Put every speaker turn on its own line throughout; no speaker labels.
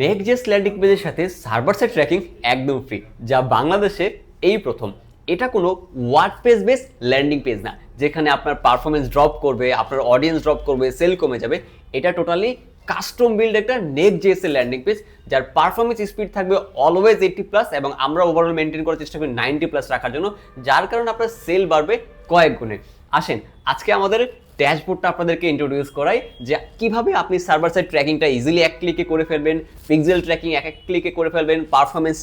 Next landing পেজের সাথে server side tracking একদম ফ্রি যা বাংলাদেশে এই প্রথম। এটা কোনো word page base landing page না, যেখানে আপনার পারফরমেন্স ড্রপ করবে, আপনার অডিয়েন্স ড্রপ করবে সেল কমে যাবে। এটা টোটালি কাস্টম বিল্ড একটা নেক্সট জেএস এর ল্যান্ডিং পেজ যার পারফরমেন্স স্পিড থাকবে অলওয়েজ এইটটি প্লাস এবং আমরা ওভারঅল মেনটেন করার চেষ্টা করি নাইনটি প্লাস রাখার জন্য, যার কারণে আপনার সেল বাড়বে কয়েক গুণে। আসেন, আজকে আমাদের ড্যাশবোর্ডটা আপনাদেরকে ইন্ট্রোডিউস করাই যে কীভাবে আপনি সার্ভার সাইড ট্র্যাকিংটা ইজিলি এক ক্লিকে করে ফেলবেন পিক্সেল ট্র্যাকিং এক এক ক্লিকে করে ফেলবেন পারফরমেন্স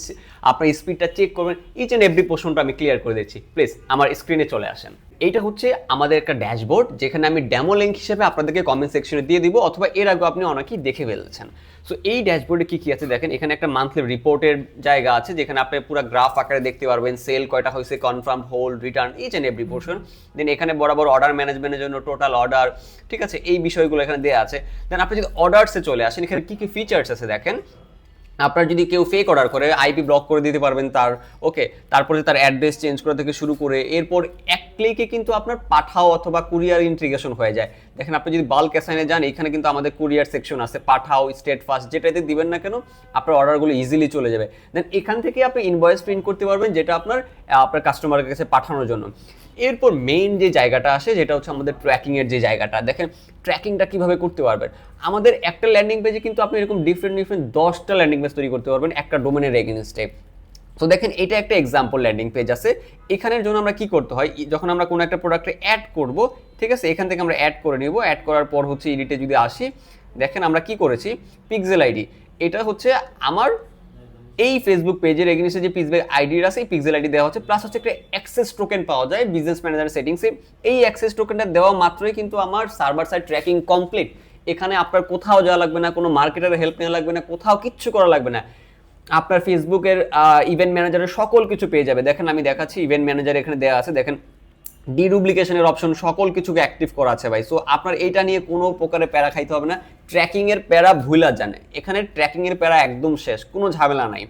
আপনার স্পিডটা চেক করবেন ইচ অ্যান্ড এভরি পোর্শনটা আমি ক্লিয়ার করে দিচ্ছি। প্লিজ আমার স্ক্রিনে চলে আসেন। এইটা হচ্ছে আমাদের একটা ড্যাশবোর্ড, যেখানে আমি ডেমো লিঙ্ক হিসেবে আপনাদেরকে কমেন্ট সেকশনে দিয়ে দিব, অথবা এর আগে আপনি অনেকেই দেখে ফেলেছেন। সো এই ড্যাশবোর্ডে কি কি আছে দেখেন, এখানে একটা মান্থলি রিপোর্টের জায়গা আছে, যেখানে আপনি পুরো গ্রাফ আকারে দেখতে পারবেন সেল কয়টা হয়েছে confirm hold return each and every portion then এখানে বরাবর অর্ডার ম্যানেজমেন্টের জন্য টোটাল অর্ডার ঠিক আছে? এই বিষয়গুলো এখানে দেওয়া আছে। দেন আপনি যদি অর্ডারসে চলে আসেন, এখানে কি কি ফিচার্স আছে দেখেন? আপনার যদি কেউ ফেক অর্ডার করে আইপি ব্লক করে দিতে পারবেন তার ওকে তারপরে তার অ্যাড্রেস চেঞ্জ করা থেকে শুরু করে, এরপর এক ক্লিকে কিন্তু আপনার পাঠাও অথবা কুরিয়ার ইন্টিগ্রেশন হয়ে যায়। দেখেন আপনি যদি বাল্ক অ্যাসাইনে যান, এখানে কিন্তু আমাদের কুরিয়ার সেকশন আছে, পাঠাও স্টেট ফাস্ট যেটাতে দিবেন না কেন, আপনার অর্ডারগুলো ইজিলি চলে যাবে। দেন এখান থেকে আপনি ইনভয়েস প্রিন্ট করতে পারবেন, যেটা আপনার আপনার কাস্টমারের কাছে পাঠানোর জন্য। এরপর মেইন যে জায়গাটা আসে, যেটা হচ্ছে আমাদের ট্র্যাকিংয়ের যে জায়গাটা, দেখেন ট্র্যাকিংটা কীভাবে করতে পারবেন? আমাদের একটা ল্যান্ডিং পেজে কিন্তু আপনি এরকম ডিফারেন্ট ডিফারেন্ট দশটা ল্যান্ডিং পেজ তৈরি করতে পারবেন, একটা ডোমেনের এগেনস্টে তো দেখেন, এটা একটা এক্সাম্পল ল্যান্ডিং পেজ আছে। এখানের জন্য আমরা কি করতে হয়? যখন আমরা কোনো একটা প্রোডাক্টে অ্যাড করব, ঠিক আছে, এখান থেকে আমরা অ্যাড করে নিব। অ্যাড করার পর হচ্ছে এডিটে যদি আসি, দেখেন আমরা কি করেছি? পিক্সেল আইডি এটা হচ্ছে আমার এই ফেসবুক পেজের এগেনিস্টে যে পিক্সেল আইডি আছে, এই পিক্সেল আইডি দেওয়া হচ্ছে। প্লাস হচ্ছে একটা অ্যাক্সেস টোকেন পাওয়া যায় বিজনেস ম্যানেজার সেটিংসে এই অ্যাক্সেস টোকেনটা দেওয়া মাত্রই কিন্তু আমার সার্ভার সাইড ট্র্যাকিং কমপ্লিট এখানে আপনার কোথাও যাওয়া লাগবে না, কোনো মার্কেটারের হেল্প নেওয়া লাগবে না, কোথাও কিচ্ছু করা লাগবে না। আপনার ফেসবুকের ইভেন্ট ম্যানেজারের সকল কিছু পেয়ে যাবে। দেখেন, আমি দেখাচ্ছি ইভেন্ট ম্যানেজার এখানে দেওয়া আছে। দেখেন ডিডুপ্লিকেশনের অপশন সকল কিছুকে অ্যাক্টিভ করা আছে ভাই। সো আপনার এইটা নিয়ে কোনো প্রকারে প্যারা খাইতে হবে না। ট্র্যাকিং এর প্যারা ভুলা জানে। এখানে ট্র্যাকিং এর প্যারা একদম শেষ, কোনো ঝামেলা নাই।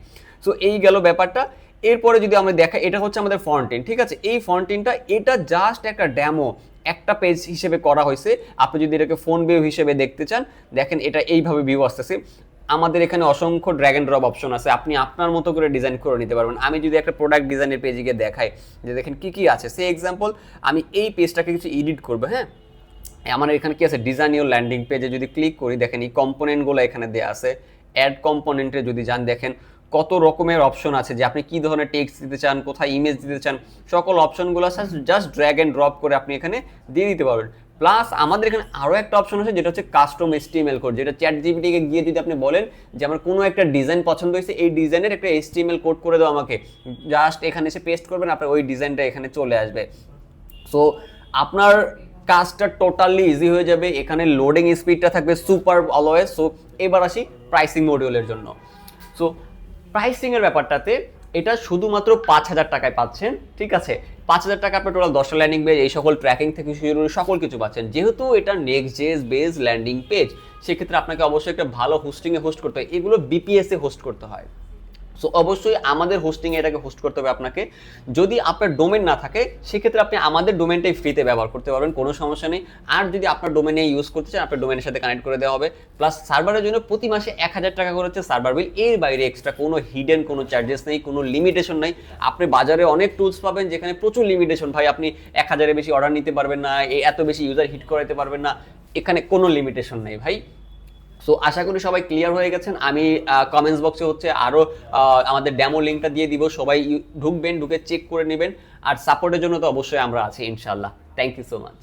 সো এই গেল ব্যাপারটা। এরপরে যদি আমরা দেখা, এটা হচ্ছে আমাদের ফন্টিন ঠিক আছে? এই ফন্টিনটা এটা জাস্ট একটা ড্যামো একটা পেজ হিসেবে করা হয়েছে। আপনি যদি এটাকে ফোন ভিউ হিসেবে দেখতে চান, দেখেন, এটা এইভাবে ভিউ আসতেছে। আমাদের এখানে অসংখ্য ড্র্যাগ ড্রপ অপশন আছে। আপনি আপনার মতো করে ডিজাইন করে নিতে পারবেন। আমি যদি একটা প্রোডাক্ট ডিজাইনের পেজে গিয়ে দেখাই, যে দেখেন কী কী আছে সে এক্সাম্পল আমি এই পেজটাকে কিছু এডিট করব হ্যাঁ? আমার এখানে কি আছে? ডিজাইন ইউর ল্যান্ডিং পেজে যদি ক্লিক করি, দেখেন এই কম্পোনেন্টগুলো এখানে দেওয়া আছে। অ্যাড কম্পোনেন্টে যদি যান, দেখেন কত রকমের অপশন আছে? যে আপনি কি ধরনের টেক্সট দিতে চান, কোথায় ইমেজ দিতে চান, সকল অপশনগুলো জাস্ট ড্র্যাগ অ্যান্ড ড্রপ করে আপনি এখানে দিয়ে দিতে পারবেন। প্লাস আমাদের এখানে আরও একটা অপশন আছে, যেটা হচ্ছে কাস্টম এসটিএমএল কোড যেটা চ্যাট জিপিটিকে গিয়ে যদি আপনি বলেন যে আমার কোনো একটা ডিজাইন পছন্দ হয়েছে, এই ডিজাইনের একটা এসটিএমএল কোড করে দাও আমাকে। জাস্ট এখানে এসে পেস্ট করবেন, আপনার ওই ডিজাইনটা এখানে চলে আসবে। সো আপনার কাজটা টোটালি ইজি হয়ে যাবে, এখানে লোডিং স্পিডটা থাকবে সুপার অলওয়েজ সো এবার আসি প্রাইসিং মডিউলের জন্য। সো প্রাইসিংয়ের ব্যাপারটাতে এটা শুধুমাত্র পাঁচ হাজার টাকায় পাচ্ছেন, ঠিক আছে? পাঁচ হাজার টাকা আপনি টোটাল দশটা ল্যান্ডিং পেজ এই সকল ট্র্যাকিং থেকে শুরু করে সকল কিছু পাচ্ছেন। যেহেতু এটা next JS base landing page সেক্ষেত্রে আপনাকে অবশ্যই একটা ভালো হোস্টিংয়ে হোস্ট করতে হয়। এগুলো বিপিএসে হোস্ট করতে হয়। সো অবশ্যই আমাদের হোস্টিংয়ে এটাকে হোস্ট করতে হবে আপনাকে। যদি আপনার ডোমেন না থাকে, সেক্ষেত্রে আপনি আমাদের ডোমেনটাই ফ্রিতে ব্যবহার করতে পারবেন, কোনো সমস্যা নেই। আর যদি আপনার ডোমেনে ইউজ করতে চান, আপনার ডোমেনের সাথে কানেক্ট করে দেওয়া হবে। প্লাস সার্ভারের জন্য প্রতি মাসে এক হাজার টাকা করে হচ্ছে সার্ভার বিল এর বাইরে এক্সট্রা কোনো হিডেন কোনো চার্জেস নেই, কোনো লিমিটেশন নেই। আপনি বাজারে অনেক টুলস পাবেন, যেখানে প্রচুর লিমিটেশন ভাই, আপনি এক হাজারের বেশি অর্ডার নিতে পারবেন না এত বেশি ইউজার হিট করাতে পারবেন না। এখানে কোনো লিমিটেশন নেই, ভাই। সো আশা করি সবাই ক্লিয়ার হয়ে গেছেন। আমি কমেন্টস বক্সে হচ্ছে আরও আমাদের ডেমো লিঙ্কটা দিয়ে দিব। সবাই ঢুকবেন, ঢুকে চেক করে নেবেন। আর সাপোর্টের জন্য তো অবশ্যই আমরা আছি ইনশাল্লাহ থ্যাংক ইউ সো মাচ